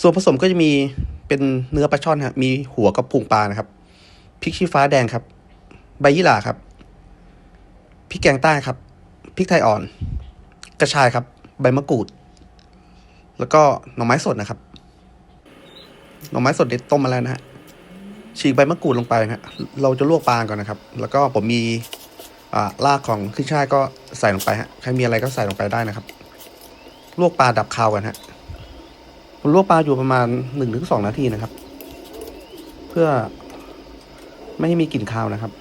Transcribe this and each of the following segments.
ส่วนผสมก็จะมีเป็นเนื้อปลาช่อนฮะมีหัวกับพุงปลานะครับพริกชี้ฟ้าแดงครับ ใบยี่หร่าครับพริกแกงใต้ครับพริกไทยอ่อน กระชายครับ ใบมะกรูด แล้วก็หน่อไม้สดนะครับ หน่อไม้สดเด็ดต้มมาแล้วนะฮะฉีกใบมะกรูดลงไปนะฮะเราจะลวกปลาก่อนนะครับ แล้วก็ผมมีอ่ารากของขึ้นช่ายก็ใส่ลงไปฮะใครมีอะไรก็ใส่ลงไปได้นะครับ ลวกปลาดับคาวกันฮะ ผมลวกปลาอยู่ประมาณหนึ่งถึงสองนาทีนะครับ เพื่อไม่ให้มีกลิ่นคาวนะครับ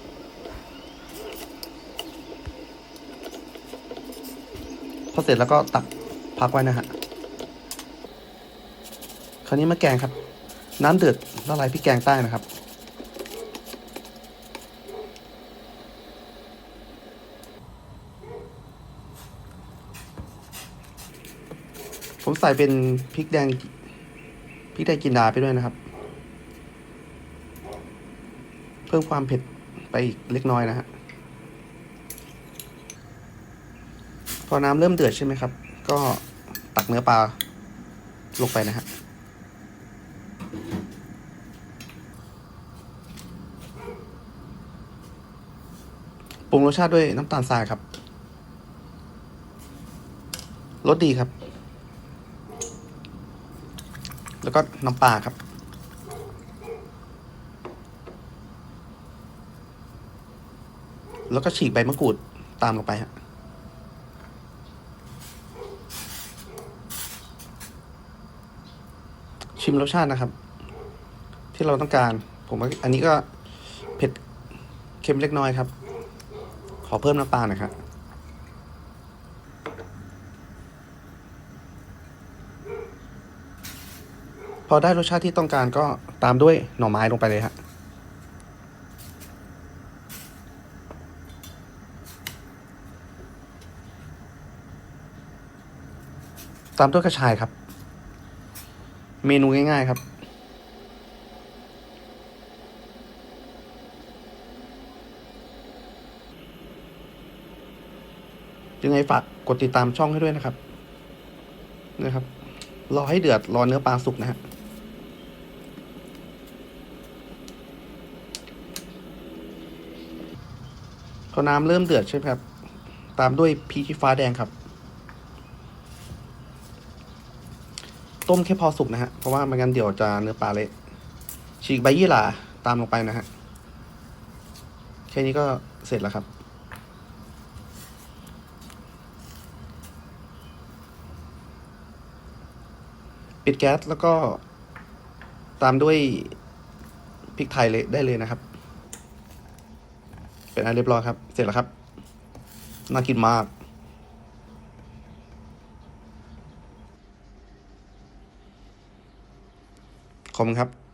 พอเสร็จแล้วก็ตักพักไว้นะฮะคราวนี้มาแกงครับ น้ำเดือดละลายพริกแกงใต้นะครับผมใส่เป็นพริกแดง ริกแดงกินดาไปด้วยนะครับ เพิ่มความเผ็ดไปอีกเล็กน้อยนะฮะพอน้ำเริ่มเดือดใช่ไหมครับ ก็ตักเนื้อปลาลงไปนะฮะปรุงรสชาติด้วยน้ำตาลทรายครับรสดีครับ แล้วก็น้ำปลาครับ แล้วก็ฉีกใบมะกรูดตามลงไปฮะชิมรสชาตินะครับ ที่เราต้องการ ผมว่าอันนี้ก็เผ็ดเค็มเล็กน้อยครับ ขอเพิ่มน้ำปลาหน่อยครับ พอได้รสชาติที่ต้องการก็ตามด้วยหน่อไม้ลงไปเลยฮะตามด้วยกระชายครับ เมนูง่าย ๆ ครับยังไงฝากกดติดตามช่องให้ด้วยนะครับนะครับ รอให้เดือดรอเนื้อปลาสุกนะฮะ อน้ำเริ่มเดือดใช่ไหมครับ ตามด้วยพริกชี้ฟ้าแดงครับ ต้มแค่พอสุกนะฮะ เพราะว่าไม่งั้นเดี๋ยวจะเนื้อปลาเละ ฉีกใบยี่หร่าตามลงไปนะฮะ แค่นี้ก็เสร็จแล้วครับ ปิดแก๊สแล้วก็ตามด้วยพริกไทยเลยได้เลยนะครับ เป็นอันเรียบร้อยครับ เสร็จแล้วครับ น่ากินมากขอบคุณครับ